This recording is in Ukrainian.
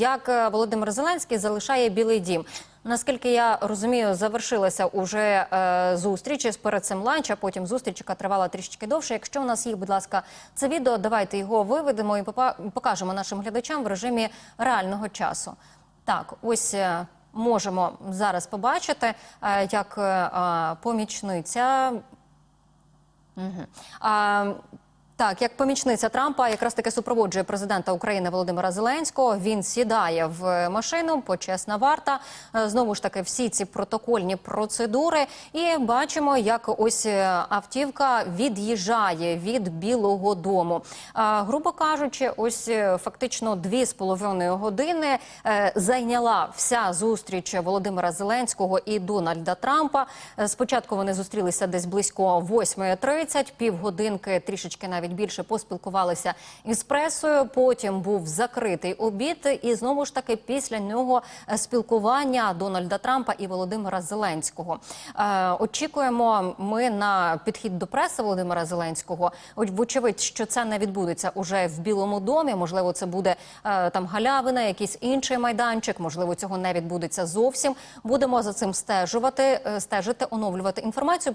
як е, Володимир Зеленський залишає Білий Дім. Наскільки я розумію, завершилася уже е, зустріч із перед цим ланч, а потім зустріч, яка тривала трішечки довше. Якщо у нас є, будь ласка, це відео, давайте його виведемо і покажемо нашим глядачам в режимі реального часу. Так, ось е, можемо зараз побачити, е, як е, помічниця Мгм. А, так, як помічниця Трампа якраз таки супроводжує президента України Володимира Зеленського. Він сідає в машину, почесна варта. Е, Знову ж таки, всі ці протокольні процедури. І бачимо, як ось е, автівка від'їжджає від Білого Дому. Грубо кажучи, ось е, фактично дві з половиною години зайняла вся зустріч Володимира Зеленського і Дональда Трампа. Спочатку вони зустрілися десь близько 8.30, півгодинки, трішечки навіть більше поспілкувалися із пресою. Потім був закритий обід, і знову ж таки після нього е, спілкування Дональда Трампа і Володимира Зеленського. Е, Очікуємо ми на підхід до преси Володимира Зеленського. Вочевидь, що це не відбудеться уже в Білому домі. Можливо, це буде е, там галявина, якийсь інший майданчик. Можливо, цього не відбудеться зовсім. Будемо за цим стежувати, стежити, оновлювати інформацію.